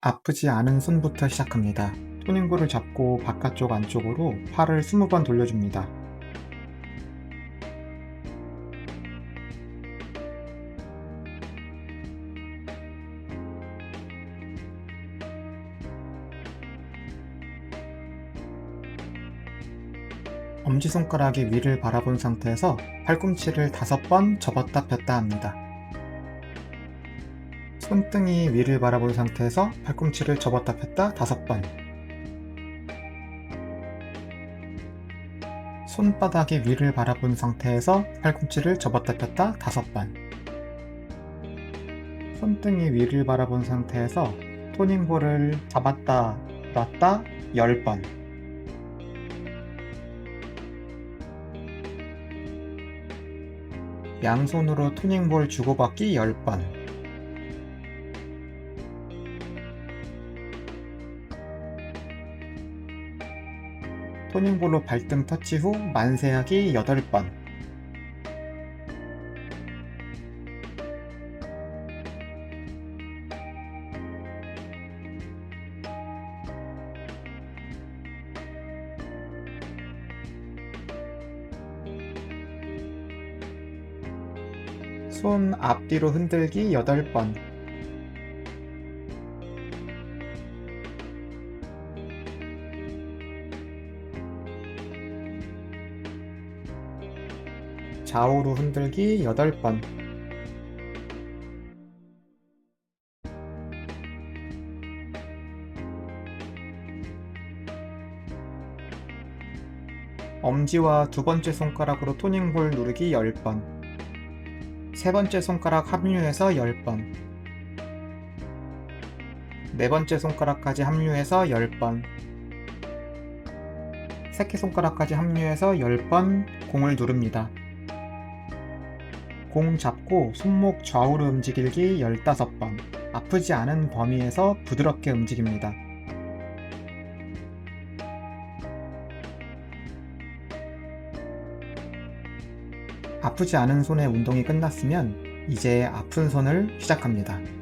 아프지 않은 손부터 시작합니다. 토닝볼을 잡고 바깥쪽 안쪽으로 팔을 20번 돌려줍니다. 엄지손가락이 위를 바라본 상태에서 팔꿈치를 5번 접었다 폈다 합니다. 손등이 위를 바라본 상태에서 팔꿈치를 접었다 폈다 5번. 손바닥이 위를 바라본 상태에서 팔꿈치를 접었다 폈다 5번. 손등이 위를 바라본 상태에서 토닝볼을 잡았다 놨다 10번. 양손으로 토닝볼 주고받기 10번. 토닝볼로 발등 터치 후 만세하기 8번. 손 앞뒤로 흔들기 8번. 좌우로 흔들기 8번. 엄지와 두 번째 손가락으로 토닝볼 누르기 10번. 세 번째 손가락 합류해서 10번. 네 번째 손가락까지 합류해서 10번. 새끼손가락까지 합류해서 10번 공을 누릅니다. 공 잡고 손목 좌우로 움직이기 15번. 아프지 않은 범위에서 부드럽게 움직입니다. 아프지 않은 손의 운동이 끝났으면 이제 아픈 손을 시작합니다.